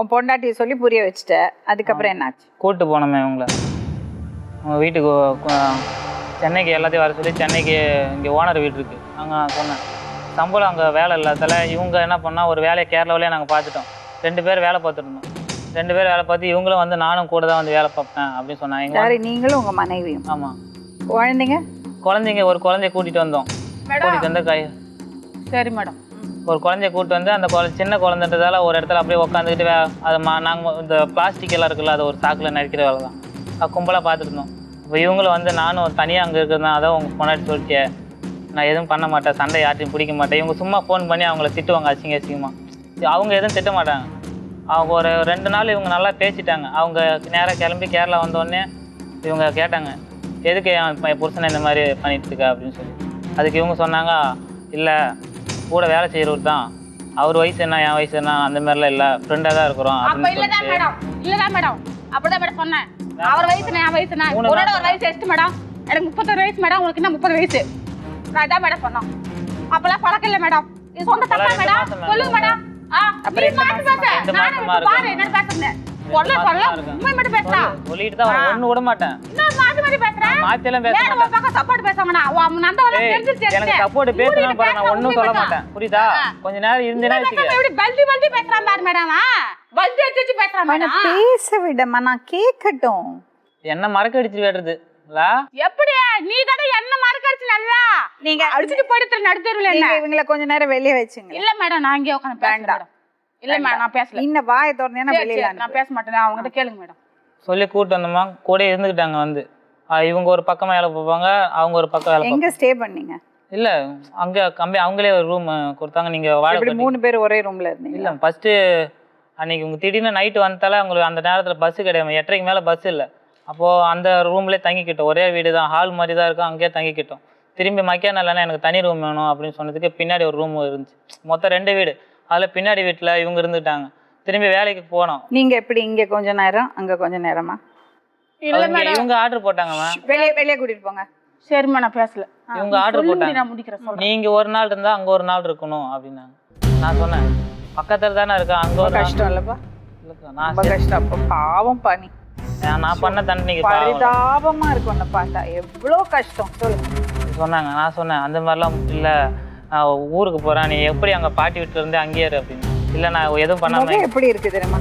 உன் பொண்டாட்டியை சொல்லி புரிய வச்சுட்ட. அதுக்கப்புறம் என்னாச்சு? கூப்பிட்டு போனோமே இவங்கள. அவங்க வீட்டுக்கு சென்னைக்கு எல்லாத்தையும் வர சொல்லி சென்னைக்கு இங்கே ஓனர் வீடு இருக்குது அங்கே நான் சொன்னேன். சம்பளம் அங்கே வேலை இல்லாதால இவங்க என்ன பண்ணால் ஒரு வேலையை கேரளாவிலே நாங்கள் பார்த்துட்டோம். ரெண்டு பேர் வேலை பார்த்துருந்தோம் ரெண்டு பேர் வேலை பார்த்து இவங்களும் வந்து நானும் கூட தான் வந்து வேலை பார்ப்பேன் அப்படின்னு சொன்னாங்க. யாரு? நீங்களும் உங்க மனைவியும். ஆமாம் குழந்தைங்க? குழந்தைங்க ஒரு குழந்தைய கூட்டிகிட்டு வந்தோம். கூட்டிகிட்டு வந்து கை சரி மேடம். ஒரு குழந்தைய கூப்பிட்டு வந்து அந்த குழந்தை சின்ன குழந்தைன்றதால ஒரு இடத்துல அப்படியே உட்காந்துக்கிட்டு அதை மா நாங்கள் இந்த பிளாஸ்டிக் எல்லாம் இருக்குல்ல அதை ஒரு சாக்கில் நடிக்கிற வேலை தான். கும்பலாக பார்த்துருந்தோம் இப்போ இவங்களும் வந்து நானும் தனியாக அங்கே இருக்கிறது அதான் உங்கள் முன்னாடி சொல்லிட்டே நான் எதுவும் பண்ண மாட்டேன் சண்டை யார்ட்டையும் பிடிக்க மாட்டேன். இவங்க சும்மா ஃபோன் பண்ணி அவங்கள திட்டுவாங்க அசிங்க அசிங்கமாக அவங்க எதுவும் திட்ட மாட்டாங்க. அவங்க ஒரு ரெண்டு நாள் இவங்க நல்லா பேசிட்டாங்க. அவங்க நேராக கிளம்பி கேரளா வந்தோடனே இவங்க கேட்டாங்க எதுக்கு என் பையன் புருஷனை இந்த மாதிரி பண்ணிட்டு இருக்க? அப்படின்னு சொல்லி. அதுக்கு இவங்க சொன்னாங்க இல்லை கூட வேலை செய்கிறவர் தான். அவர் வயசு என்ன என் வயசு என்ன அந்த மாதிரிலாம் இல்லை. ஃப்ரெண்டாக தான் இருக்கிறோம் அப்ப இல்லதான் மேடம். இல்லதான் மேடம். அப்படிதான் மேடம் சொன்னேன். அவர் வயசு என் வயசு நான் மூணு உன்னோட ஒரு வயசு எட்டு மேடம். எனக்கு முப்பத்தொரு வயசு மேடம். உங்களுக்கு என்ன முப்பது வயசு. நான் இதான் மேடம் சொன்னோம் அப்பெல்லாம் பழக்கம் இல்லை மேடம். இது சொந்த தப்பா மேடம்? சொல்லுங்க மேடம். ஆ நீ மாத்தி பேச. இப்ப பாரு இருக்கு. என்ன பேசுறேன். சொல்ல சொல்ல. உண்மை மட்டும் பேசுறா சொல்லிட்டு தான் ஒன்று விட மாட்டேன். மாத்தி மாத்தி பேசுறேன் மாற்றியெல்லாம் பேச மேடம் மாட்டேன். உன் பக்கம் சப்போர்ட் பேசாமடா. உன் நந்தவள ஏய், தெரிஞ்சிருச்சு எனக்கு சப்போர்ட் பேசணும் பாரு நான் ஒன்றும் சொல்ல மாட்டேன். புரியுதா? கொஞ்ச நேரம் இருந்தேன்னா வச்சுக்க எப்படி பல்டி பல்டி பேசுறான் பாரு மேடம் பல்டி அடிச்சு பேசுறான் மேடம் பேச விடமா நான் கேட்கட்டும். என்ன மறக்க அடிச்சு வேடுறது எப்படி நீ தானே என்ன மறக்கடிச்சு நல்லா நீங்க அடிச்சுட்டு போயிட்டு நடுத்தருவில் என்ன? இவங்களை கொஞ்ச நேரம் வெளியே வச்சுங்க. இல்ல மேடம் நான் இங்கே உட்காந்து. மேடம் இல்ல மேடம் நான் பேசல. இன்னும் வாயை திறந்தேன்னா வெளியில நான் பேச மாட்டேன். அவங்க கிட்ட கேளுங்க மேடம் சொல்லி கூப்பிட்டு வந்தோமா? கூட இருந்துக்கிட்டாங்க வந்து. இவங்க ஒரு பக்கம் வேலை பார்ப்பாங்க அவங்க ஒரு பக்கம் வேலை எங்க ஸ்டே பண்ணீங்க? இல்ல அங்க கம்பி அவங்களே ஒரு ரூம் கொடுத்தாங்க. நீங்க கட்டி- மூணு பேர் ஒரே ரூம்ல இருந்தீங்க இல்ல ஃபர்ஸ்ட் அன்னைக்கு உங்க திடீர்னு நைட்டு வந்தால அவங்களுக்கு அந்த நேரத்துல பஸ் கிடையாது. எட்டரைக்கு மேல பஸ் இல்ல. அப்போ அந்த ரூம்லயே தங்கிக்கிட்டோம். ஒரே வீடு தான். ஹால் மாதிரி தான் இருக்கும். அங்கேயே தங்கிக்கிட்டோம். திரும்பி மக்கியா இல்லைன்னா எனக்கு தனி ரூம் வேணும் அப்படின்னு சொன்னதுக்கு பின்னாடி ஒரு ரூம் இருந்துச்சு. மொத்தம் ரெண்டு வீடு. அதுல பின்னாடி வீட்டுல இவங்க இருந்துட்டாங்க. திரும்பி வேலைக்கு போனோம். நீங்க எப்படி இங்க கொஞ்ச நேரம் அங்க கொஞ்ச நேரமா? இல்ல மேடம். இவங்க ஆர்டர் போட்டாங்கம்மா வெளியே வெளியே கூட்டிட்டு போங்க. சரிம்மா நான் பேசல. இவங்க ஆர்டர் சொல்லி போட்டாங்க. நான் முடிக்கிறேன் நீங்க ஒரு நாள் இருந்தா அங்க ஒரு நாள் இருக்கணும் அப்படின்னாங்க. நான் சொன்னேன். பக்கத்துல தானே இருக்கேன் அங்க ஒரு கஷ்டம் இல்லப்பா. ரொம்ப கஷ்டம். அப்ப பாவம் பண்ணி சரி, நான் பண்ண தண்டனைக்கு பாவம். பரிதாபமா இருக்கும் உன்னை பார்த்தா. எவ்வளோ கஷ்டம் சொல்லுங்க சொன்னாங்க நான் சொன்னேன் அந்த மாதிரிலாம் இல்லை. நான் ஊருக்கு போகிறேன் நீ எப்படி அங்கே பாட்டி வீட்டில் இருந்து அங்கேயே இரு அப்படின்னு. இல்லை நான் எதுவும் பண்ணாம முகம் எப்படி இருக்கு தெரியுமா?